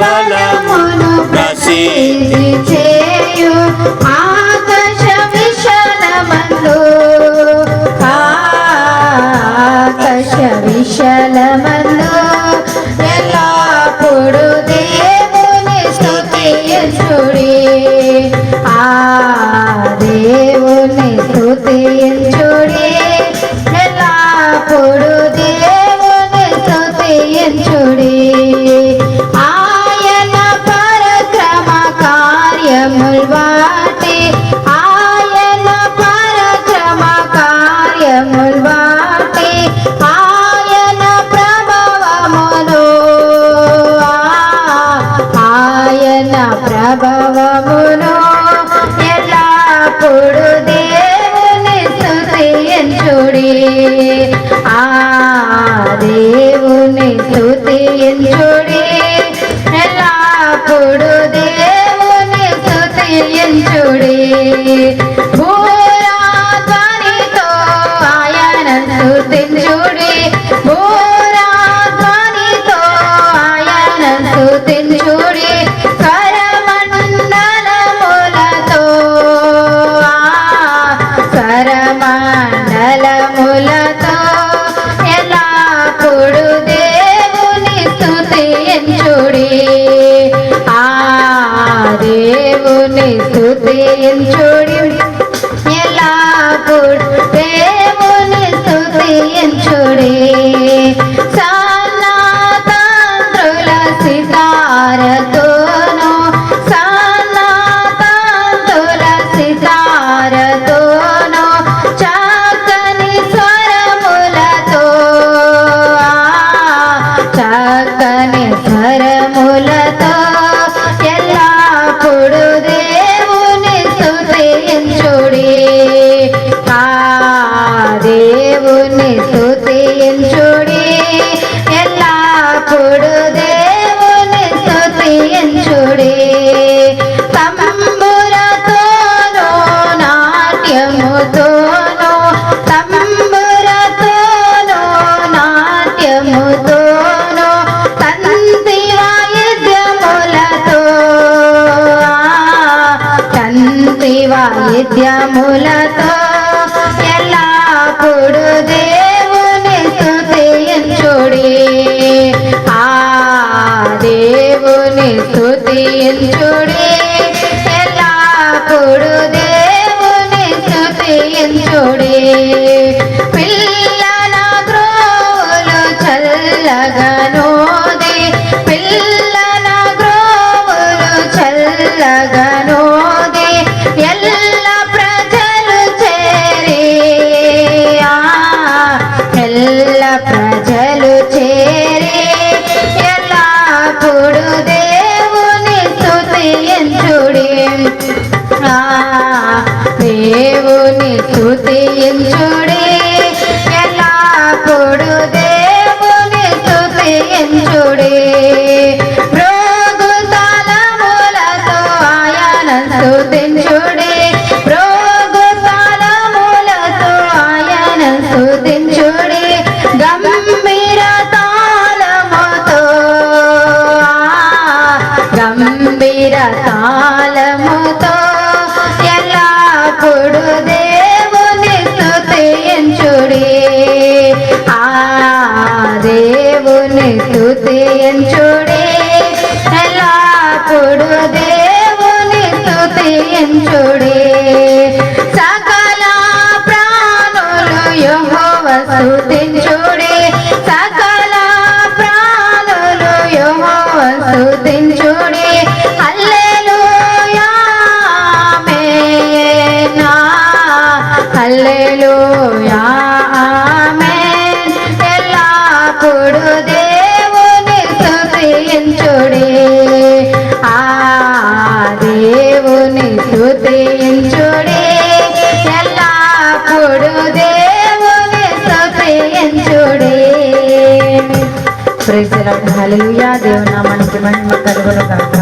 బలమును ప్రసిద్ధి చేయు ఆకాశ విశాలమందు ఆకాశ విశాలమందు దేవుడే ఆ దేవుని స్థుతించు దేవుని స్థుతించు विद्या मूलता तो ते స్థుతించుడే సకల ప్రాణులు యహోవ స్థుతించుడే సకల ప్రాణులు యహోవ స్థుతించుడే hallelujah hallelujah. Praise the Lord hallelujah દેવના મન મન કરવરો ગાતા